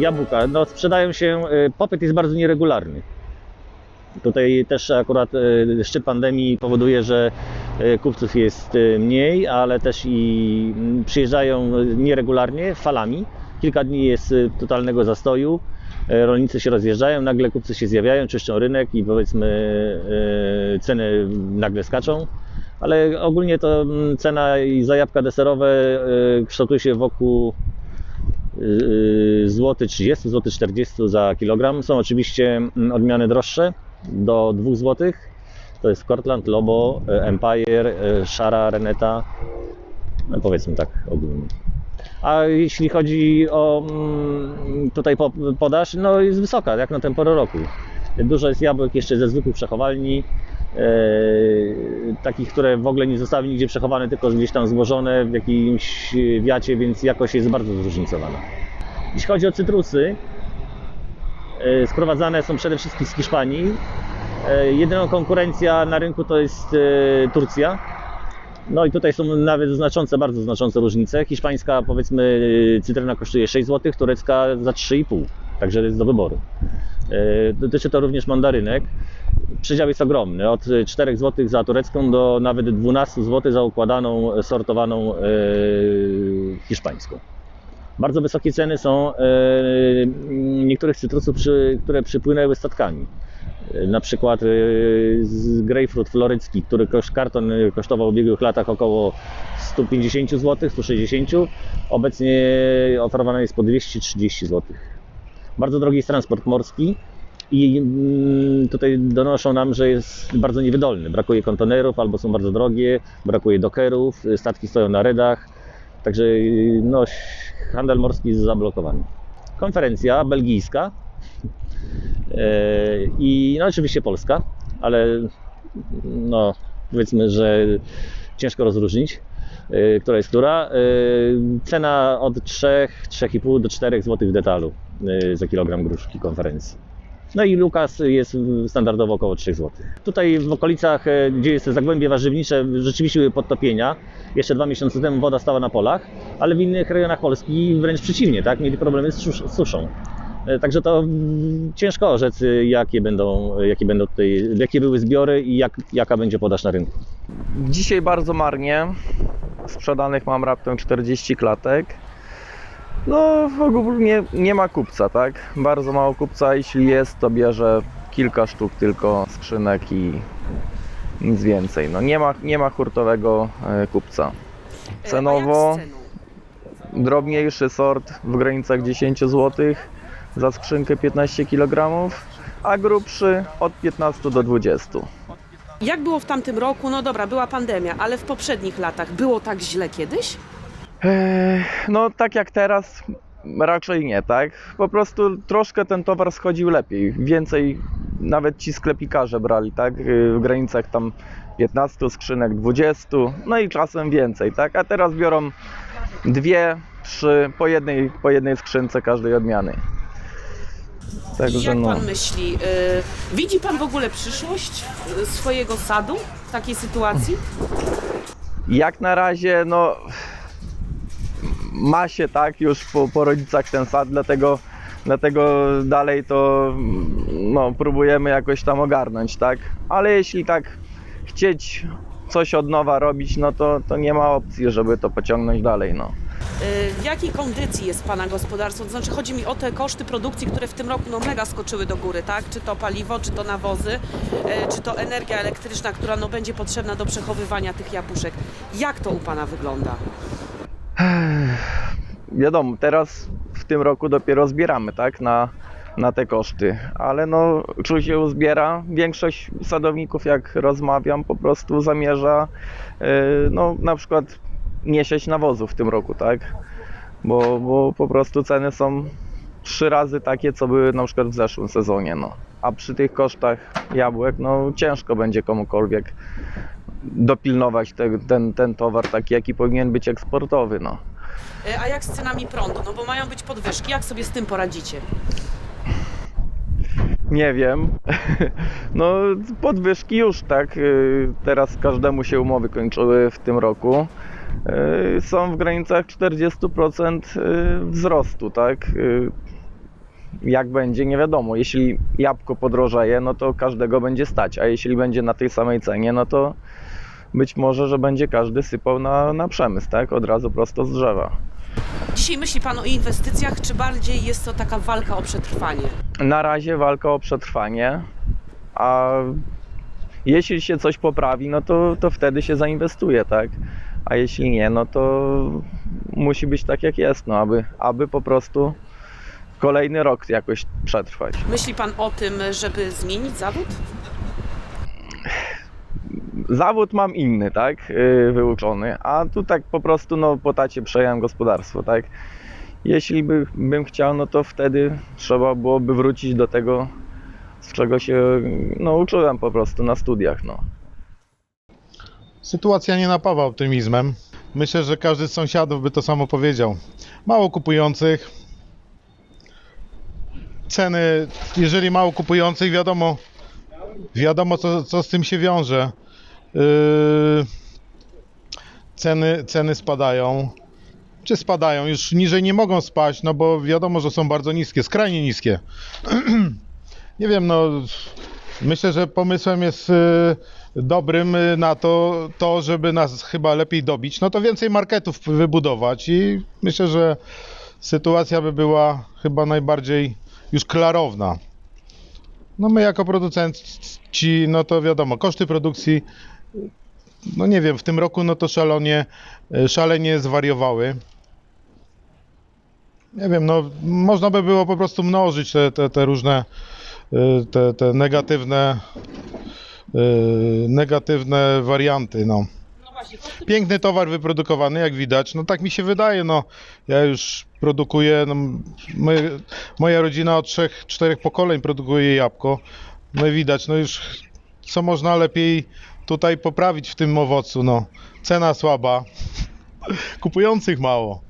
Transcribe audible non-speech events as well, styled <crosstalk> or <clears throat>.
jabłka, no sprzedają się, y, popyt jest bardzo nieregularny. Tutaj też akurat y, szczyt pandemii powoduje, że y, kupców jest mniej, ale też i mm, przyjeżdżają nieregularnie, falami. Kilka dni jest totalnego zastoju. Rolnicy się rozjeżdżają, nagle kupcy się zjawiają, czyszczą rynek i powiedzmy ceny nagle skaczą. Ale ogólnie to mm, cena i za jabłka deserowe kształtuje się wokół złoty 30, złoty 40 za kilogram. Są oczywiście mm, odmiany droższe do 2 zł. To jest Cortland, Lobo, y, Empire, y, Szara, Reneta. No powiedzmy tak ogólnie. A jeśli chodzi o mm, tutaj po- podaż, no jest wysoka, jak na tę porę roku. Dużo jest jabłek jeszcze ze zwykłych przechowalni, e, takich, które w ogóle nie zostały nigdzie przechowane, tylko gdzieś tam złożone w jakimś wiacie, więc jakość jest bardzo zróżnicowana. Jeśli chodzi o cytrusy, e, sprowadzane są przede wszystkim z Hiszpanii. E, Jedyną konkurencja na rynku to jest e, Turcja. No i tutaj są nawet znaczące, bardzo znaczące różnice. Hiszpańska powiedzmy cytryna kosztuje 6 zł, turecka za 3,5. Także jest do wyboru. Dotyczy to również mandarynek. Przedział jest ogromny, od 4 zł za turecką do nawet 12 zł za układaną, sortowaną hiszpańską. Bardzo wysokie ceny są e, niektórych cytrusów, które przypłynęły statkami. E, Na przykład e, z grapefruit florycki, który karton kosztował w ubiegłych latach około 150 zł, 160 Obecnie oferowany jest po 230 zł. Bardzo drogi jest transport morski i mm, tutaj donoszą nam, że jest bardzo niewydolny. Brakuje kontenerów albo są bardzo drogie, brakuje dokerów, statki stoją na redach, także no, handel morski jest zablokowany. Konferencja belgijska e, i no, oczywiście polska, ale no, powiedzmy, że ciężko rozróżnić, e, która jest która. E, Cena od 3, 3,5 do 4 zł w detalu za kilogram gruszki konferencji. No i Lukas jest standardowo około 3 zł. Tutaj w okolicach, e, gdzie jest Zagłębie Warzywnicze, rzeczywiście były podtopienia. Jeszcze dwa miesiące temu woda stała na polach, ale w innych rejonach Polski wręcz przeciwnie, tak? mieli problemy z susz- z suszą. E, Także to mm, ciężko rzec, jakie będą, jakie będą tutaj, jakie były zbiory i jak, jaka będzie podaż na rynku. Dzisiaj bardzo marnie. Sprzedanych mam raptem 40 klatek. No, ogólnie nie ma kupca, tak? Bardzo mało kupca. Jeśli jest, to bierze kilka sztuk tylko skrzynek i nic więcej. No, nie ma, nie ma hurtowego e, kupca. Cenowo z ceną? drobniejszy sort w granicach 10 zł za skrzynkę 15 kg, a grubszy od 15 do 20. Jak było w tamtym roku? No dobra, była pandemia, ale w poprzednich latach było tak źle kiedyś? No tak jak teraz raczej nie, tak? Po prostu troszkę ten towar schodził lepiej. Więcej nawet ci sklepikarze brali, tak? Yy, W granicach tam 15 skrzynek, 20, no i czasem więcej, tak? A teraz biorą dwie, trzy po jednej, po jednej skrzynce każdej odmiany. I Także jak no. pan myśli, y, widzi pan w ogóle przyszłość y, swojego sadu w takiej sytuacji? Jak na razie, no ma się tak już po, po rodzicach ten sad, dlatego, dlatego dalej to no, próbujemy jakoś tam ogarnąć, tak? Ale jeśli tak chcieć coś od nowa robić, no to, to nie ma opcji, żeby to pociągnąć dalej, no. Y, W jakiej kondycji jest Pana gospodarstwo? To znaczy chodzi mi o te koszty produkcji, które w tym roku no, mega skoczyły do góry, tak? Czy to paliwo, czy to nawozy, y, czy to energia elektryczna, która no, będzie potrzebna do przechowywania tych jabłuszek. Jak to u Pana wygląda? Wiadomo, teraz w tym roku dopiero zbieramy, tak, na, na te koszty, ale no, czuł się uzbiera. Większość sadowników, jak rozmawiam, po prostu zamierza, yy, no, na przykład nie sieć nawozu w tym roku, tak, bo, bo po prostu ceny są trzy razy takie, co były na przykład w zeszłym sezonie, no. A przy tych kosztach jabłek, no, ciężko będzie komukolwiek dopilnować te, ten, ten towar taki, jaki powinien być eksportowy, no. Y, A jak z cenami prądu? No bo mają być podwyżki. Jak sobie z tym poradzicie? Nie wiem. <laughs> No, podwyżki już, tak. y, Teraz każdemu się umowy kończyły w tym roku. Y, Są w granicach 40% y, wzrostu, tak. Jak będzie, nie wiadomo. Jeśli jabłko podrożeje, no to każdego będzie stać, a jeśli będzie na tej samej cenie, no to być może, że będzie każdy sypał na, na przemysł, tak? Od razu prosto z drzewa. Dzisiaj myśli Pan o inwestycjach, czy bardziej jest to taka walka o przetrwanie? Na razie walka o przetrwanie, a jeśli się coś poprawi, no to, to wtedy się zainwestuje, tak? A jeśli nie, no to musi być tak jak jest, no aby, aby po prostu kolejny rok jakoś przetrwać. Myśli Pan o tym, żeby zmienić zawód? Zawód mam inny, tak? Yy, wyuczony, a tu tak po prostu no po tacie przejąłem gospodarstwo, tak? Jeśli by, bym chciał, no to wtedy trzeba byłoby wrócić do tego, z czego się no, uczyłem po prostu na studiach, no. Sytuacja nie napawa optymizmem. Myślę, że każdy z sąsiadów by to samo powiedział. Mało kupujących. Ceny, jeżeli mało kupujących, wiadomo, wiadomo co, co z tym się wiąże. Yy, ceny, ceny spadają. Czy spadają? Już niżej nie mogą spaść, no bo wiadomo, że są bardzo niskie, skrajnie niskie. <clears throat> nie wiem, no myślę, że pomysłem jest y, dobrym y, na to, to, żeby nas chyba lepiej dobić, no to więcej marketów wybudować i myślę, że sytuacja by była chyba najbardziej już klarowna. No my jako producenci, no to wiadomo, koszty produkcji, no nie wiem, w tym roku no to szalonie, y, szalenie zwariowały. Nie wiem, no można by było po prostu mnożyć te, te, te różne y, te, te negatywne y, negatywne warianty, no. Piękny towar wyprodukowany, jak widać, no tak mi się wydaje, no. Ja już produkuję, no, moje, moja rodzina od trzech, czterech pokoleń produkuje jabłko. No i widać, no już co można lepiej tutaj poprawić w tym owocu, no. Cena słaba, kupujących mało.